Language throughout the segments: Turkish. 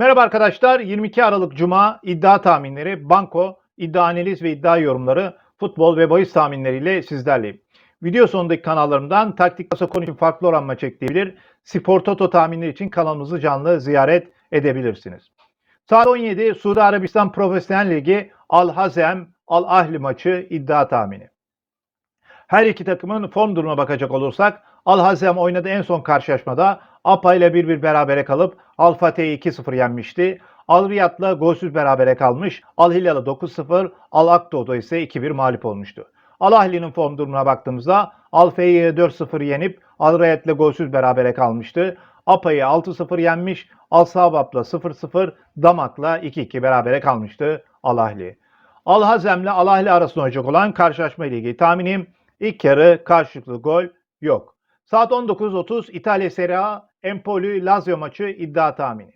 Merhaba arkadaşlar. 22 Aralık Cuma iddia tahminleri, banko, iddia analiz ve iddia yorumları, futbol ve bahis tahminleriyle sizlerleyim. Video sonundaki kanallarımdan taktik kasa konu için farklı oran maç ekleyebilir, spor toto tahminleri için kanalımızı canlı ziyaret edebilirsiniz. Saat 17 Suudi Arabistan Profesyonel Ligi Al Hazem Al Ahli maçı iddia tahmini. Her iki takımın form durumuna bakacak olursak Al Hazem oynadığı en son karşılaşmada APA ile 1-1 berabere kalıp Al Fatih'i 2-0 yenmişti. Al Riyad'la golsüz berabere kalmış. Al Hilal'ı 9-0, Al Akdo'da ise 2-1 mağlup olmuştu. Al Ahli'nin form durumuna baktığımızda Al Fey'i 4-0 yenip Al Riyad'la golsüz berabere kalmıştı. APA'yı 6-0 yenmiş. Al Sabab'la 0-0, Damak'la 2-2 berabere kalmıştı Al Ahli. Al Hazem'le Al Ahli arasında olacak olan karşılaşma ile ilgili tahminim ilk yarı karşılıklı gol yok. Saat 19.30 İtalya Serie A Empoli Lazio maçı iddia tahmini.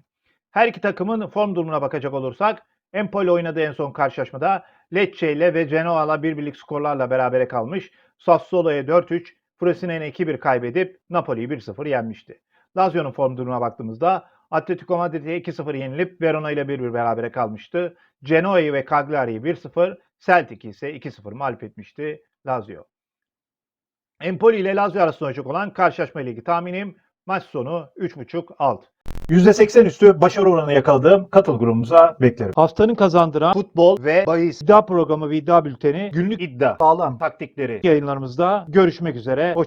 Her iki takımın form durumuna bakacak olursak Empoli oynadığı en son karşılaşmada Lecce ile ve Genoa'la bir birlik skorlarla berabere kalmış. Sassuolo'ya 4-3, Frosinone 2-1 kaybedip Napoli'yi 1-0 yenmişti. Lazio'nun form durumuna baktığımızda Atletico Madrid'e 2-0 yenilip Verona ile 1-1 berabere kalmıştı. Genoa'yı ve Cagliari'yi 1-0, Celtic'i ise 2-0 mağlup etmişti Lazio. Empoli ile Lazio arasında olacak olan karşılaşma ilgili tahminim maç sonu 3.5 alt. %80 üstü başarı oranı yakaladığım katıl grubumuza beklerim. Haftanın kazandıran futbol ve bahis iddia programı ve iddia bülteni günlük iddia sağlam taktikleri yayınlarımızda görüşmek üzere. Hoşçakalın.